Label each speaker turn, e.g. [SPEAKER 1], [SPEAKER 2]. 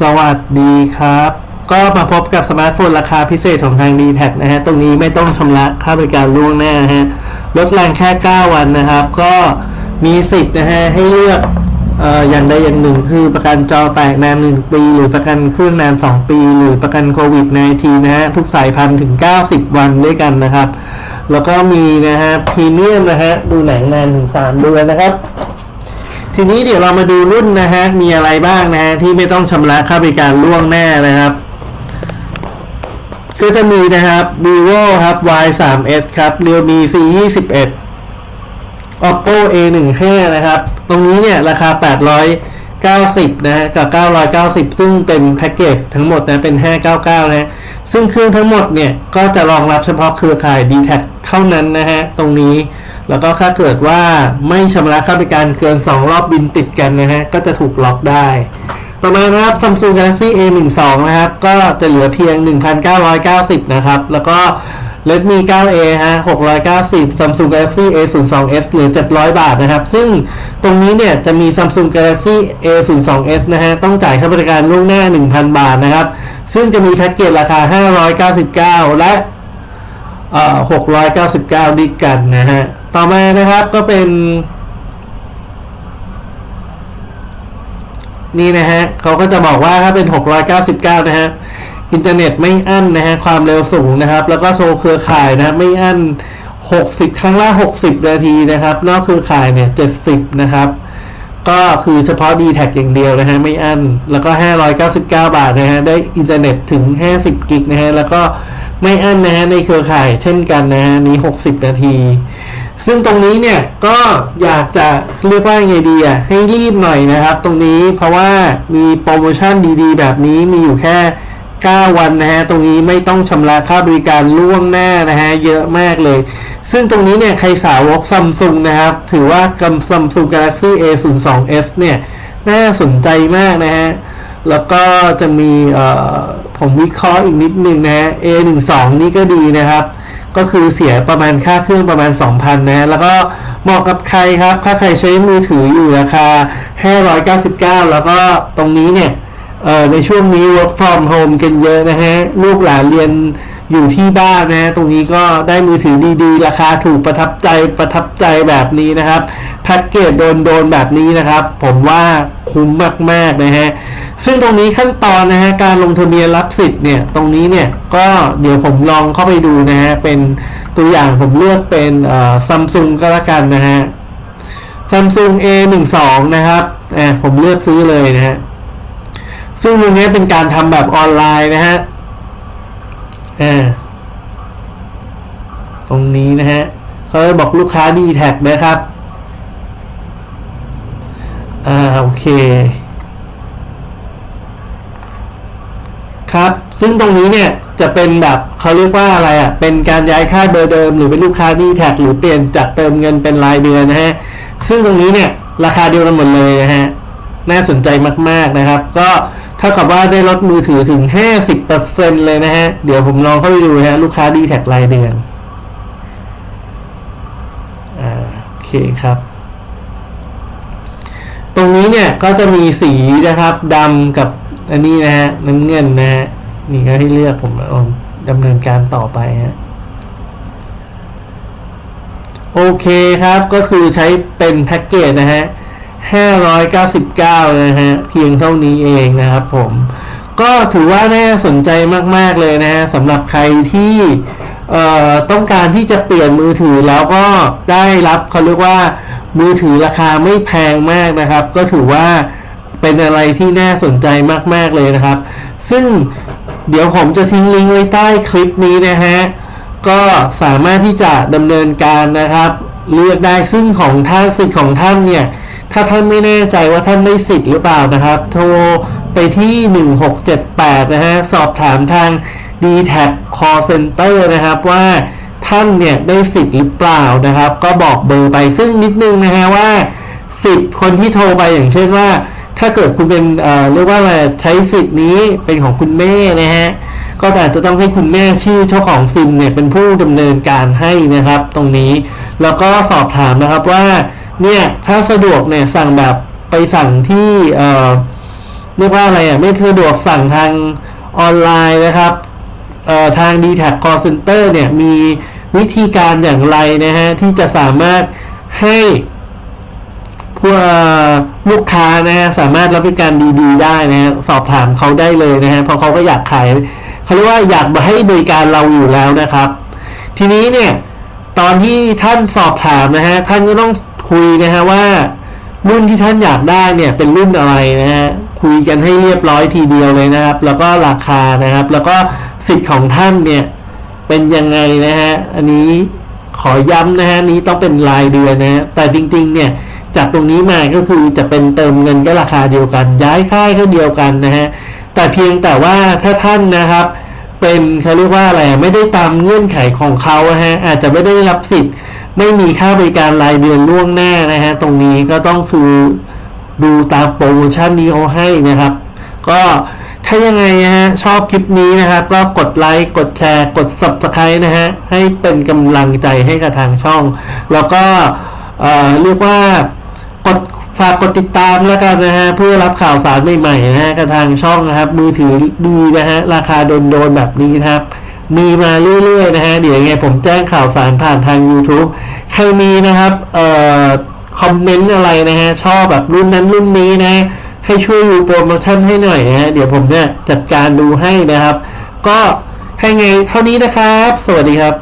[SPEAKER 1] สวัสดีครับ ก็มาพบกับสมาร์ทโฟนราคาพิเศษของทาง d t แทนะฮะ ตรงนี้ไม่ต้องชำระค่าบริการล่วงหน้าฮะ ลดแรงแค่ 9 วันนะครับ ก็มีสิทธิ์นะฮะ ให้เลือกเอ่ออย่างใดอย่างหนึ่งคือประกันจอแตกนาน 1 ปี หรือประกันเครื่องนาน 2 ปี หรือประกันโควิด -19 นะฮะ ทุกสายพันธุ์ถึง 90 วันด้วยกันนะครับ แล้วก็มีนะฮะพรีเมียมนะฮะ ดูหนังนานถึง 3 เดือนนะครับ ทีนี้เดี๋ยวเรามาดูรุ่นนะฮะ มีอะไรบ้างนะฮะ ที่ไม่ต้องชำระค่าบริการล่วงหน้านะครับ ก็จะมีนะครับ vivo ครับ y 3 s ครับ realme c 2 1 oppo a 1 5นะครับ ตรงนี้เนี่ยราคา 890 นะฮะ กับ 990 ซึ่งเป็นแพ็กเกจทั้งหมดนะ เป็น 599 นะฮะซึ่งเครื่องทั้งหมดเนี่ย ก็จะรองรับเฉพาะเครือข่าย d t แทเท่านั้นนะฮะ ตรงนี้ แล้วก็ถ้าเกิดว่าไม่ชำระค่าบริการเกิน 2 รอบบินติดกันนะฮะ ก็จะถูกล็อกได้ ต่อมานะครับ Samsung Galaxy A12 นะครับ ก็จะเหลือเพียง 1,990 นะครับ แล้วก็ Redmi 9A ฮะ 690 Samsung Galaxy A02s เหลือ 700 บาทนะครับ ซึ่งตรงนี้เนี่ยจะมี Samsung Galaxy A02s นะฮะ ต้องจ่ายค่าบริการล่วงหน้า 1,000 บาทนะครับ ซึ่งจะมีแพ็กเกจราคา 599 และเอ่อ699ดิกกันนะฮะ ต่อมานะครับก็เป็น นี่นะฮะเขาก็จะบอกว่าถ้าเป็น 699 นะฮะอินเทอร์เน็ตไม่อั้นนะฮะความเร็วสูงนะครับ แล้วก็โทรเครือข่ายนะไม่อั้น 60 ครั้งละ 60 นาทีนะครับ นอกเครือข่ายเนี่ย 70 นะครับ ก็คือเฉพาะ d t แทอย่างเดียวนะฮะไม่อั้น แล้วก็ 599 บาทนะฮะได้อินเทอร์เน็ตถึง 50 กิกนะฮะแล้วก็ไม่อั้นนะฮะในเครือข่ายเช่นกันนะฮะนี้ 60 นาที ซึ่งตรงนี้เนี่ยก็อยากจะเรียกว่าไงดีอะให้รีบหน่อยนะครับ ตรงนี้เพราะว่ามีโปรโมชั่นดีๆ แบบนี้มีอยู่แค่ 9 วันนะฮะตรงนี้ไม่ต้องชำระค่าบริการล่วงหน้านะฮะเยอะมากเลย ซึ่งตรงนี้เนี่ยใครสาวกซัมซุงนะครับ ถือว่ากับ Samsung Galaxy A02s เนี่ยน่าสนใจมากนะฮะแล้วก็จะมีผมวิเคราะห์อีกนิดนึงนะฮะ A12 นี่ก็ดีนะครับ ก็คือเสียประมาณค่าเครื่องประมาณ 2,000นะฮะแล้วก็เหมาะกับใครครับ ถ้าใครใช้มือถืออยู่ราคา 599 แล้วก็ตรงนี้เนี่ยเอ่อในช่วงนี้ work from home กันเยอะนะฮะ ลูกหลานเรียนอยู่ที่บ้านนะฮะตรงนี้ก็ได้มือถือดีๆ ราคาถูกประทับใจประทับใจแบบนี้นะครับ แพ็กเกจโดนโดนแบบนี้นะครับ ผมว่าคุ้มมากๆนะฮะ ซึ่งตรงนี้ขั้นตอนนะฮะการลงทะเบียนรับสิทธิ์เนี่ยตรงนี้เนี่ยก็เดี๋ยวผมลองเข้าไปดูนะฮะเป็นตัวอย่างผมเลือกเป็นซัมซุงก็แล้วกันนะฮะ Samsung A12 นะครับอ่าผมเลือกซื้อเลยนะฮะซึ่งตรงนี้เป็นการทำแบบออนไลน์นะฮะอ่าตรงนี้นะฮะเขาบอกลูกค้าดีแท็กนะครับ อ่า โอเค ครับ ซึ่งตรงนี้เนี่ยจะเป็นแบบเขาเรียกว่าอะไรอะ เป็นการย้ายค่ายเบอร์เดิม หรือเป็นลูกค้าดีแท็กหรือเปลี่ยนจากเติมเงินเป็นรายเดือนนะฮะ ซึ่งตรงนี้เนี่ยราคาเดียวกันหมดเลยนะฮะ น่าสนใจมากๆนะครับ ก็เท่ากับว่าได้ลดมือถือถึง 50%เลยนะฮะ เดี๋ยวผมลองเข้าไปดูนะฮะลูกค้าดีแท็กรายเดือน อ่าโอเคครับตรงนี้เนี่ยก็จะมีสีนะครับดำกับ อันนี้นะฮะน้ำเงินนะฮะนี่ก็ให้เลือกผมลองดำเนินการต่อไปฮะโอเคครับก็คือใช้เป็นแพ็กเกจนะฮะ 599 นะฮะ เพียงเท่านี้เองนะครับผม ก็ถือว่าน่าสนใจมาก ๆ เลยนะฮะสำหรับใครที่ต้องการที่จะเปลี่ยนมือถือแล้วก็ได้รับเขาเรียกว่ามือถือราคาไม่แพงมากนะครับ ก็ถือว่า เป็นอะไรที่น่าสนใจมาก ๆ เลยนะครับ ซึ่งเดี๋ยวผมจะทิ้งลิงก์ไว้ใต้คลิปนี้นะฮะ ก็สามารถที่จะดำเนินการนะครับ เลือกได้ซึ่งของท่านสิทธิ์ของท่านเนี่ย ถ้าท่านไม่แน่ใจว่าท่านได้สิทธิ์หรือเปล่านะครับ โทรไปที่ 1678 นะฮะ สอบถามทาง d t a c Call Center นะครับว่าท่านเนี่ยได้สิทธิ์หรือเปล่านะครับ ก็บอกเบอร์ไปซึ่งนิดนึงนะฮะว่าสิทธิ์คนที่โทรไปอย่างเช่นว่า ถ้าเกิดคุณเป็นเรียกว่าอะไรใช้สิทธิ์นี้เป็นของคุณแม่นะฮะก็อาจจะต้องให้คุณแม่ชื่อเจ้าของซิมเนี่ยเป็นผู้ดำเนินการให้นะครับ ตรงนี้แล้วก็สอบถามนะครับว่าเนี่ยถ้าสะดวกเนี่ยสั่งแบบไปสั่งที่เอ่อเรียกว่าอะไรอะไม่สะดวกสั่งทางออนไลน์นะครับเอ่อทาง d t แท Call Center เนี่ยมีวิธีการอย่างไรนะฮะที่จะสามารถให้ ผู้เอ่อลูกค้านะฮะสามารถรับบริการดีๆ ได้นะฮะสอบถามเขาได้เลยนะฮะเพราะเขาก็อยากขายเขาเรียกว่าอยากมาให้บริการเราอยู่แล้วนะครับ ทีนี้เนี่ยตอนที่ท่านสอบถามนะฮะท่านก็ต้องคุยนะฮะว่ารุ่นที่ท่านอยากได้เนี่ยเป็นรุ่นอะไรนะฮะคุยกันให้เรียบร้อยทีเดียวเลยนะครับ แล้วก็ราคานะครับ แล้วก็สิทธิ์ของท่านเนี่ยเป็นยังไงนะฮะอันนี้ขอย้ำนะฮะนี้ต้องเป็นรายเดือนนะฮะแต่จริง ๆ เนี่ย จากตรงนี้มาก็คือจะเป็นเติมเงินก็ราคาเดียวกัน ย้ายค่ายก็เดียวกันนะฮะแต่เพียงแต่ว่าถ้าท่านนะครับ เป็นเขาเรียกว่าอะไรไม่ได้ตามเงื่อนไขของเขาฮะอาจจะไม่ได้รับสิทธิ์ ไม่มีค่าบริการรายเดือนล่วงหน้านะฮะตรงนี้ก็ต้องคือดูตามโปรโมชั่นนี้เขาให้นะครับ ก็ถ้ายังไงฮะชอบคลิปนี้นะครับ ก็กดไลค์กดแชร์กด subscribe นะฮะให้เป็นกำลังใจให้กับทางช่อง แล้วก็เรียกว่า กดฝากกดติดตามแล้วกันนะฮะเพื่อรับข่าวสารใหม่ๆนะฮะกับทางช่องนะครับ มือถือดีนะฮะราคาโดนๆแบบนี้ครับ มีมาเรื่อยๆนะฮะเดี๋ยวยังไงผมแจ้งข่าวสารผ่านทาง YouTube ใครมีนะครับเอ่อคอมเมนต์อะไรนะฮะชอบแบบรุ่นนั้นรุ่นนี้นะ ให้ช่วยดูโปรโมชั่นให้หน่อยนะฮะเดี๋ยวผมเนี่ยจัดการดูให้นะครับ ก็ให้ไงเท่านี้นะครับ สวัสดีครับ